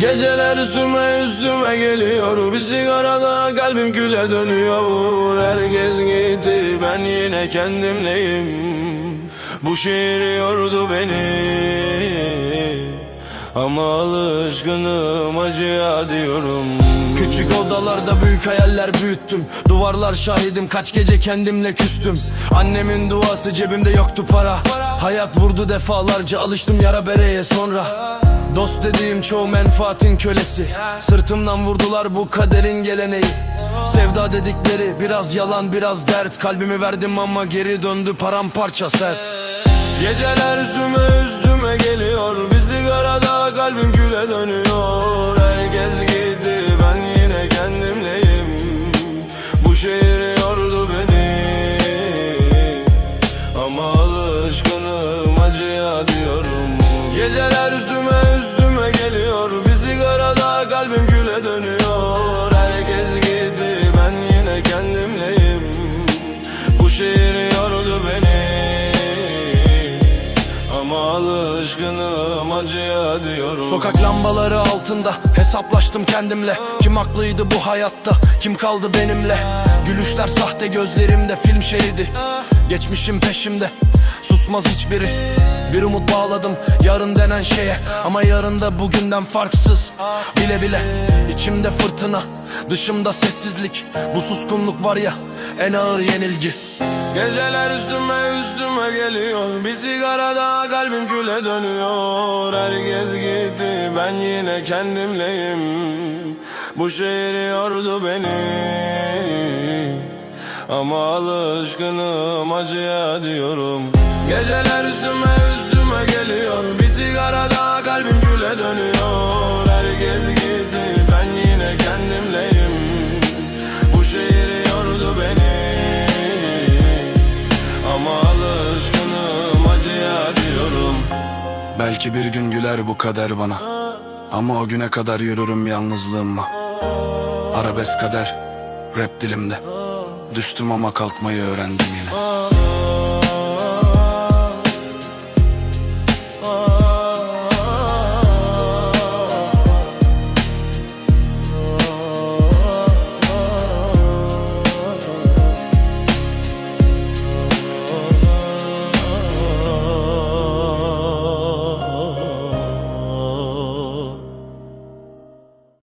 Geceler üstüme üstüme geliyor Bir sigarada kalbim küle dönüyor. Herkes gitti ben yine kendimleyim. Bu şehir yordu beni. Ama alışkınım acıya diyorum. Küçük odalarda büyük hayaller büyüttüm. Duvarlar şahidim kaç gece kendimle küstüm. Annemin duası cebimde yoktu para. Hayat vurdu defalarca alıştım yara bereye sonra Dost dediğim çoğu menfaatin kölesi. Sırtımdan vurdular bu kaderin geleneği. Sevda dedikleri biraz yalan biraz dert. Kalbimi verdim ama geri döndü paramparça sert. Geceler üstüme üstüme geliyor. Bir sigarada kalbim küle dönüyor. Herkes gitti ben yine kendimleyim. Bu şehir yordu beni. Ama alışkınım acıya diyorum. Geceler üstüme Alışkınım acıya diyorum. Sokak lambaları altında hesaplaştım kendimle. Kim haklıydı bu hayatta? Kim kaldı benimle? Gülüşler sahte gözlerimde film şeridi Geçmişim peşimde susmaz hiçbiri. Bir umut bağladım yarın denen şeye. Ama yarın da bugünden farksız. Bile bile içimde fırtına Dışımda sessizlik. Bu suskunluk var ya en ağır yenilgi Geceler üstüme üstüme geliyor. Bir sigarada kalbim küle dönüyor. Herkes gitti ben yine kendimleyim. Bu şehir yordu beni. Ama alışkınım acıya diyorum. Geceler üstüme üstüme geliyor. Bir sigarada kalbim küle dönüyor Belki bir gün güler bu kader bana. Ama o güne kadar yürürüm yalnızlığımla. Arabesk kader Rap dilimde. Düştüm ama kalkmayı öğrendim yine